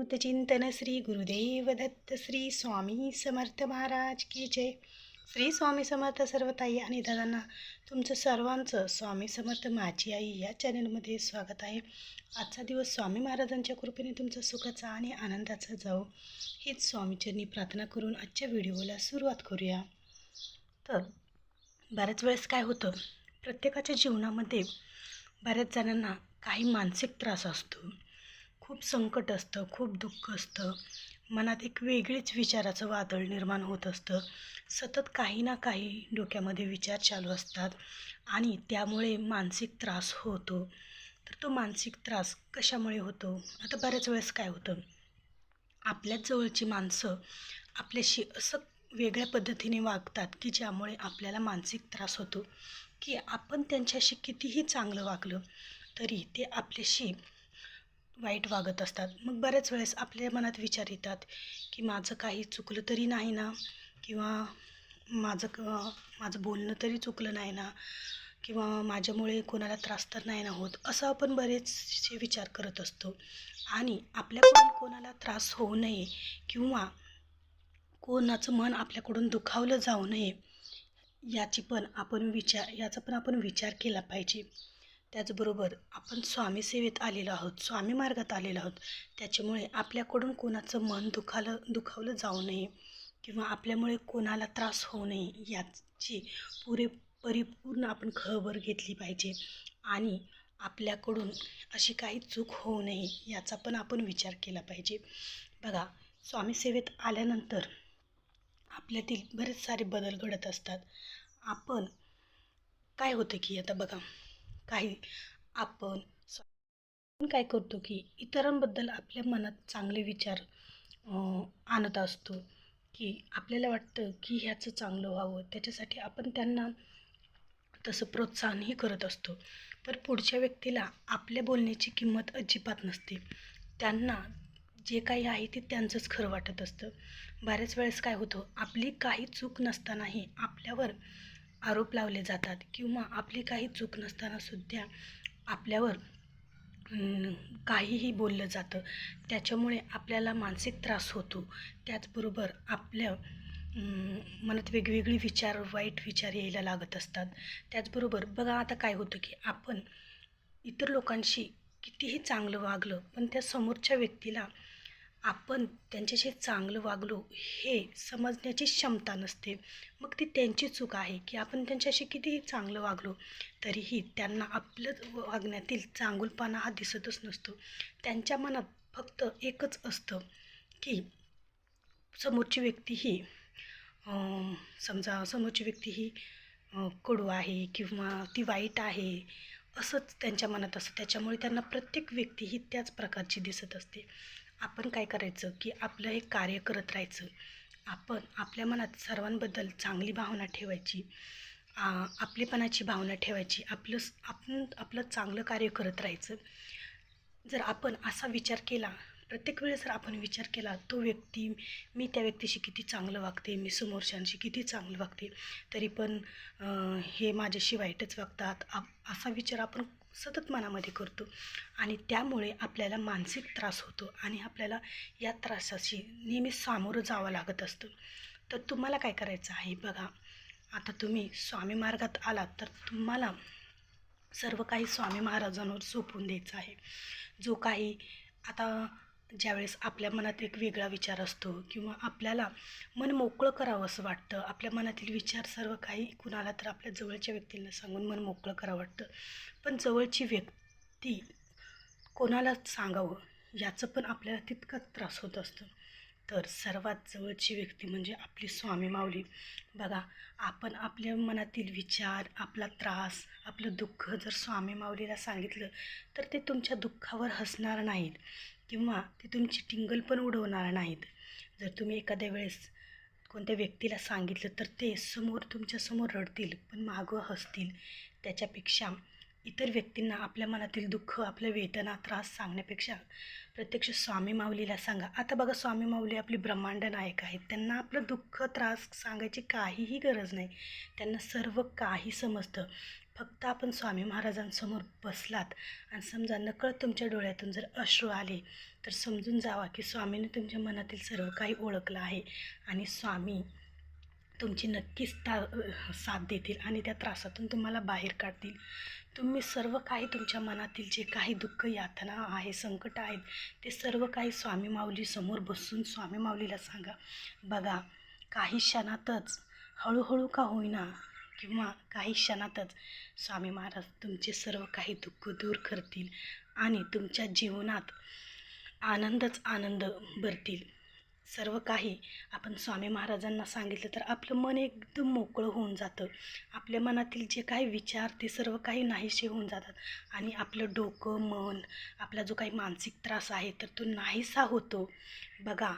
अवधूत श्री गुरुदेव दत्त श्री स्वामी समर्थ महाराज की जय. श्री स्वामी समर्थ सर्व ताई आणि दादांना तुमचं सर्वांचं स्वामी समर्थ माझी आई या चॅनलमध्ये स्वागत आहे. आजचा दिवस स्वामी महाराजांच्या कृपेने तुमचा सुखाचा आणि आनंदाचा जाऊ हीच स्वामीचरणी प्रार्थना करून आजच्या व्हिडिओला सुरुवात करूया. तर बऱ्याच वेळेस काय होतं प्रत्येकाच्या जीवनामध्ये बऱ्याच जणांना काही मानसिक त्रास असतो. खूप संकट असतं खूप दुःख असतं. मनात एक वेगळीच विचाराचं वादळ निर्माण होत असतं. सतत काही ना काही डोक्यामध्ये विचार चालू असतात आणि त्यामुळे मानसिक त्रास होतो. तर तो मानसिक त्रास कशामुळे होतो? आता बऱ्याच वेळेस काय होतं? आपल्याच जवळची माणसं आपल्याशी असं वेगळ्या पद्धतीने वागतात की ज्यामुळे आपल्याला मानसिक त्रास होतो. की आपण त्यांच्याशी कितीही चांगलं वागलं तरी ते आपल्याशी वाईट वागत असतात. मग बऱ्याच वेळेस आपल्या मनात विचार येतात की माझं काही चुकलं तरी नाही ना? किंवा माझं क माझं बोलणं तरी चुकलं नाही ना? किंवा माझ्यामुळे कोणाला त्रास तर नाही ना होत? असं आपण बरेचसे विचार करत असतो. आणि आपल्याकडून कोणाला त्रास होऊ नये किंवा कोणाचं मन आपल्याकडून दुखावलं जाऊ नये याची पण आपण विचार याचा पण आपण विचार केला पाहिजे. त्याचबरोबर आपण स्वामी सेवेत आलेलो आहोत स्वामी मार्गात आलेलो आहोत. त्याच्यामुळे आपल्याकडून कोणाचं मन दुखालं दुखावलं जाऊ नये किंवा आपल्यामुळे कोणाला त्रास होऊ नये याची पुरे परिपूर्ण आपण खबर घेतली पाहिजे. आणि आपल्याकडून अशी काही चूक होऊ नये याचा पण आपण विचार केला पाहिजे. बघा स्वामी सेवेत आल्यानंतर आपल्यातील बरेच सारे बदल घडत असतात. आपण काय होतं की आता बघा काही आपण आपण काय करतो की इतरांबद्दल आपल्या मनात चांगले विचार आणत असतो की आपल्याला वाटतं की ह्याचं चांगलं व्हावं. त्याच्यासाठी आपण त्यांना तसं प्रोत्साहनही करत असतो. पर पुढच्या व्यक्तीला आपल्या बोलण्याची किंमत अजिबात नसते. त्यांना जे काही आहे ते त्यांचंच खरं वाटत असतं. बऱ्याच वेळेस काय होतं आपली काही चूक नसतानाही आपल्यावर आरोप लावले जातात किंवा आपली काही चूक नसताना सुद्धा आपल्यावर काहीही बोललं जातं. त्याच्यामुळे आपल्याला मानसिक त्रास होतो. त्याचबरोबर आपल्या मनात वेगवेगळी विचार वाईट विचार यायला लागत असतात. त्याचबरोबर बघा आता काय होतं की आपण इतर लोकांशी कितीही चांगलं वागलं पण त्या समोरच्या व्यक्तीला आपण त्यांच्याशी चांगलं वागलो हे समजण्याची क्षमता नसते. मग ती त्यांची चूक आहे की आपण त्यांच्याशी कितीही चांगलं वागलो तरीही त्यांना आपलं वागण्यातील चांगुलपणा हा दिसतच नसतो. त्यांच्या मनात फक्त एकच असतं की समोरची व्यक्ती ही समजा समोरची व्यक्ती ही कडू आहे किंवा ती वाईट आहे असंच त्यांच्या मनात असतं. त्याच्यामुळे त्यांना प्रत्येक व्यक्ती ही त्याच प्रकारची दिसत असते. आपण काय करायचं की आपलं हे कार्य करत राहायचं. आपण आपल्या मनात सर्वांबद्दल चांगली भावना ठेवायची. आपलेपणाची भावना ठेवायची. आपलं आपण आपलं चांगलं कार्य करत राहायचं. जर आपण असा विचार केला प्रत्येक वेळेस जर आपण विचार केला तो व्यक्ती मी त्या व्यक्तीशी किती चांगलं वागते मी समोरच्यांशी किती चांगलं वागते तरी पण हे माझ्याशी वाईटच वागतात. आप- असा विचार आपण सतत मनामध्ये करतो आणि त्यामुळे आपल्याला मानसिक त्रास होतो आणि आपल्याला या त्रासाशी नेहमी सामोरं जावं लागत असतं. तर तुम्हाला काय करायचं आहे बघा आता तुम्ही स्वामी मार्गात आलात तर तुम्हाला सर्व काही स्वामी महाराजांवर सोपवून द्यायचं आहे. जो काही आता ज्यावेळेस आपल्या मनात एक वेगळा विचार असतो किंवा आपल्याला मन मोकळं करावं असं वाटतं आपल्या मनातील विचार सर्व काही कुणाला तर आपल्या जवळच्या व्यक्तींना सांगून मन मोकळं करावं वाटतं. पण जवळची व्यक्ती कोणाला सांगावं याचं पण आपल्याला तितकाच त्रास होत असतो. तर सर्वात जवळची व्यक्ती म्हणजे आपली स्वामी माऊली. बघा आपण आपल्या मनातील विचार आपला त्रास आपलं दुःख जर स्वामी माऊलीला सांगितलं तर ते तुमच्या दुःखावर हसणार नाहीत. किंवा ते तुमची टिंगल पण उडवणार नाहीत. जर तुम्ही एखाद्या वेळेस कोणत्या व्यक्तीला सांगितलं तर ते समोर तुमच्यासमोर रडतील पण मागं हसतील. त्याच्यापेक्षा इतर व्यक्तींना आपल्या मनातील दुःख आपल्या वेदना त्रास सांगण्यापेक्षा प्रत्यक्ष स्वामी माऊलीला सांगा. आता बघा स्वामी माऊली आपली ब्रह्मांड नायक आहेत. त्यांना आपलं दुःख त्रास सांगायची काहीही गरज नाही. त्यांना सर्व काही समजतं. फक्त आपण स्वामी महाराजांसमोर बसलात आणि समजा नकळत तुमच्या डोळ्यातून जर अश्रू आले तर समजून जावा की स्वामीने तुमच्या मनातील सर्व काही ओळखलं आहे आणि स्वामी तुमची नक्कीच ता साथ देतील आणि त्या त्रासातून तुम्हाला बाहेर काढतील. तुम्ही सर्व काही तुमच्या मनातील जे काही दुःख यातना आहे संकट आहेत ते सर्व काही स्वामी माऊली समोर बसून स्वामी माऊलीला सांगा बघा काही क्षणातच हळूहळू का होईना किंवा काही क्षणातच स्वामी महाराज तुमचे सर्व काही दुःख दूर करतील आणि तुमच्या जीवनात आनंदच आनंद भरतील. सर्व काही आपण स्वामी महाराजांना सांगितलं तर आपलं मन एकदम मोकळं होऊन जातं. आपल्या मनातील जे काही विचार ते सर्व काही नाहीसे होऊन जातात. आणि आपलं डोकं मन आपला जो काही मानसिक त्रास आहे तर तो नाहीसा होतो. बघा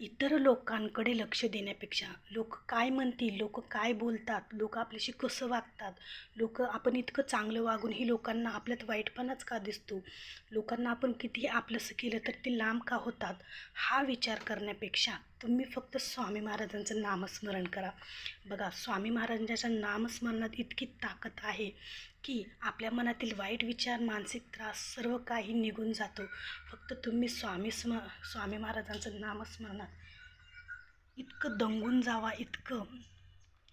इतर लोकांकडे लक्ष देण्यापेक्षा लोक काय म्हणतील लोक काय बोलतात लोक आपल्याशी कसं वागतात लोक आपण इतकं चांगलं वागूनही लोकांना आपल्यात वाईटपणाच का दिसतो? लोकांना आपण कितीही आपलंसं केलं तर ते लांब का होतात? हा विचार करण्यापेक्षा तुम्ही फक्त स्वामी महाराजांचं नामस्मरण करा. बघा स्वामी महाराजांच्या नामस्मरणात इतकी ताकद आहे. की आपल्या मनातील वाईट विचार मानसिक त्रास सर्व काही निघून जातो. फक्त तुम्ही स्वामी स्म स्वामी महाराजांचं नामस्मरणात इतकं दंगून जावा इतकं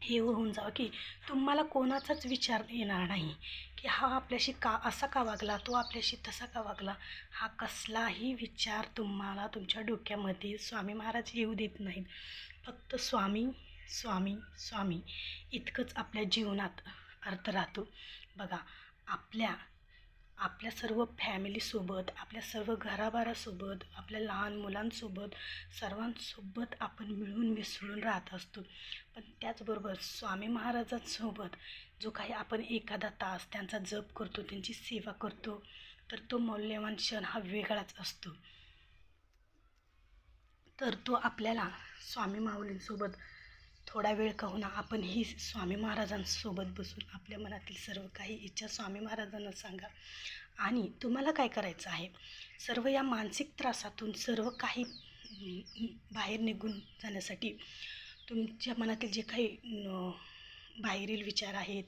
हे होऊन जावं की तुम्हाला कोणाचाच विचार येणार नाही की हा आपल्याशी का असा का वागला तो आपल्याशी तसा का वागला? हा कसलाही विचार तुम्हाला तुमच्या डोक्यामध्ये स्वामी महाराज येऊ देत नाहीत. फक्त स्वामी स्वामी स्वामी इतकंच आपल्या जीवनात अर्थ राहतो बघा आपल्या आपल्या सर्व फॅमिलीसोबत आपल्या सर्व घराबारासोबत आपल्या लहान मुलांसोबत सर्वांसोबत आपण मिळून मिसळून राहत असतो. पण त्याचबरोबर स्वामी महाराजांसोबत जो काही आपण एखादा तास त्यांचा जप करतो त्यांची सेवा करतो तर तो मौल्यवान क्षण हा वेगळाच असतो. तर तो आपल्याला स्वामी माऊलींसोबत थोडा वेळ का ना आपण ही स्वामी महाराजांसोबत बसून आपल्या मनातील सर्व काही इच्छा स्वामी महाराजांना सांगा. आणि तुम्हाला काय करायचं आहे? सर्व या मानसिक त्रासातून सर्व काही बाहेर निघून जाण्यासाठी तुमच्या मनातील जे काही बाहेरील विचार आहेत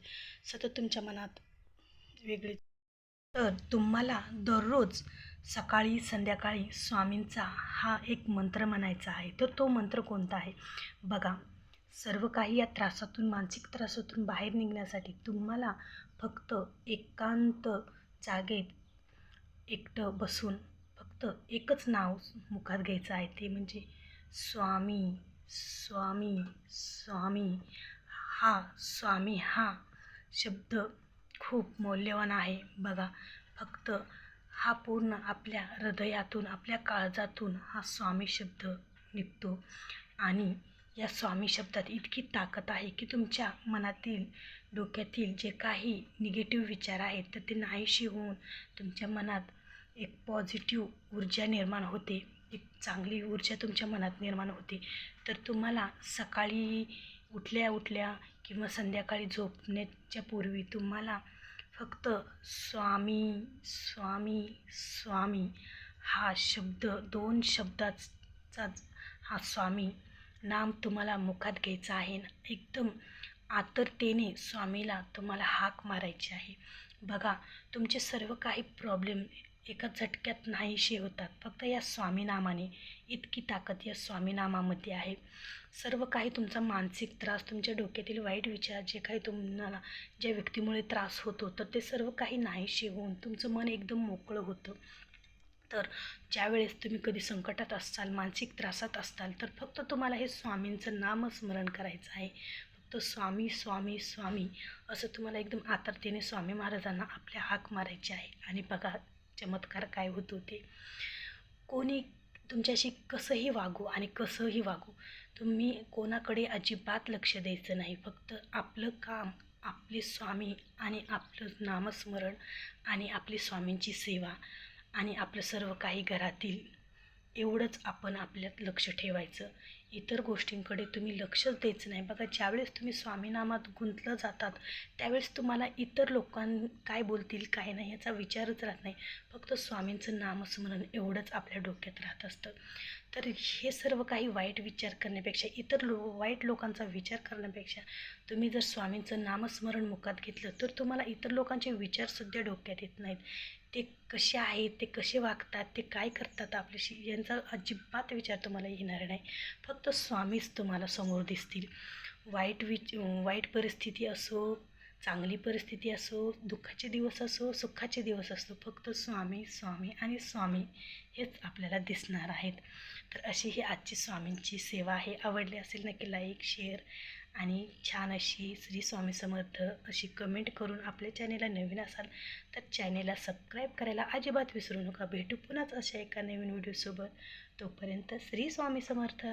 सतत तुमच्या मनात वेगळे तर तुम्हाला दररोज सकाळी संध्याकाळी स्वामींचा हा एक मंत्र म्हणायचा आहे. तर तो मंत्र कोणता आहे? बघा सर्व काही या त्रासातून मानसिक त्रासातून बाहेर निघण्यासाठी तुम्हाला फक्त एकांत जागेत एकटं बसून फक्त एकच नाव मुखात घ्यायचं आहे. ते म्हणजे स्वामी स्वामी स्वामी हा स्वामी हा शब्द खूप मौल्यवान आहे. बघा फक्त हा पूर्ण आपल्या हृदयातून आपल्या काळजातून हा स्वामी शब्द निघतो. आणि या स्वामी शब्दात इतकी ताकद आहे की तुमच्या मनातील डोक्यातील जे काही निगेटिव्ह विचार आहेत तर ते नाहीशी होऊन तुमच्या मनात एक पॉझिटिव्ह ऊर्जा निर्माण होते. एक चांगली ऊर्जा तुमच्या मनात निर्माण होते. तर तुम्हाला सकाळी उठल्या उठल्या किंवा संध्याकाळी झोपण्याच्या पूर्वी तुम्हाला फक्त स्वामी स्वामी स्वामी हा शब्द दोन शब्दाचाच हा स्वामी नाम तुम्हाला मुखात घ्यायचं आहे. ना एकदम आतरतेने स्वामीला तुम्हाला हाक मारायची आहे. बघा तुमचे सर्व काही प्रॉब्लेम एका झटक्यात नाहीसे होतात. फक्त या स्वामीनामाने इतकी ताकद या स्वामीनामामध्ये आहे. सर्व काही तुमचा मानसिक त्रास तुमच्या डोक्यातील वाईट विचार जे काही तुम्हाला ज्या व्यक्तीमुळे त्रास होतो तर ते सर्व काही नाहीसे होऊन तुमचं मन एकदम मोकळं होतं. तर ज्यावेळेस तुम्ही कधी संकटात असाल मानसिक त्रासात असाल तर फक्त तुम्हाला हे स्वामींचं नामस्मरण करायचं आहे. फक्त स्वामी स्वामी स्वामी असं तुम्हाला एकदम आतरतेने स्वामी महाराजांना आपल्या हाक मारायचे आहे. आणि बघा चमत्कार काय होत होते. कोणी तुमच्याशी कसंही वागू आणि कसंही वागू तुम्ही कोणाकडे अजिबात लक्ष द्यायचं नाही. फक्त आपलं काम आपले स्वामी आणि आपलं नामस्मरण आणि आपली स्वामींची सेवा. आणि आपलं सर्व काही घरातील एवढंच आपण आपल्यात लक्ष ठेवायचं इतर गोष्टींकडे तुम्ही लक्षच द्यायचं नाही. बघा ज्यावेळेस तुम्ही स्वामीनामात गुंतलं जातात त्यावेळेस तुम्हाला इतर लोकां काय बोलतील काय नाही याचा विचारच राहत नाही. फक्त स्वामींचं नामस्मरण एवढंच आपल्या डोक्यात राहत असतं. तर हे सर्व काही वाईट विचार करण्यापेक्षा इतर लो वाईट लोकांचा विचार करण्यापेक्षा तुम्ही जर स्वामींचं नामस्मरण मुखात घेतलं तर तुम्हाला इतर लोकांचे विचारसुद्धा डोक्यात येत नाहीत. ते कसे आहेत ते कसे वागतात ते काय करतात आपल्याशी यांचा अजिबात विचार तुम्हाला येणार नाही. फक्त फक्त स्वामीच तुम्हाला समोर दिसतील. वाईट विच वाईट परिस्थिती असो चांगली परिस्थिती असो दुःखाचे दिवस असो सुखाचे दिवस असो फक्त स्वामी स्वामी आणि स्वामी हेच आपल्याला दिसणार आहेत. तर अशी ही आजची स्वामींची सेवा आहे. आवडली असेल नक्की लाईक शेअर आणि छान अशी श्री स्वामी समर्थ अशी कमेंट करून आपल्या चॅनेलला नवीन असाल तर चॅनेलला सबस्क्राईब करायला अजिबात विसरू नका. भेटू पुन्हाच अशा एका नवीन व्हिडिओसोबत तोपर्यंत श्री स्वामी समर्थ.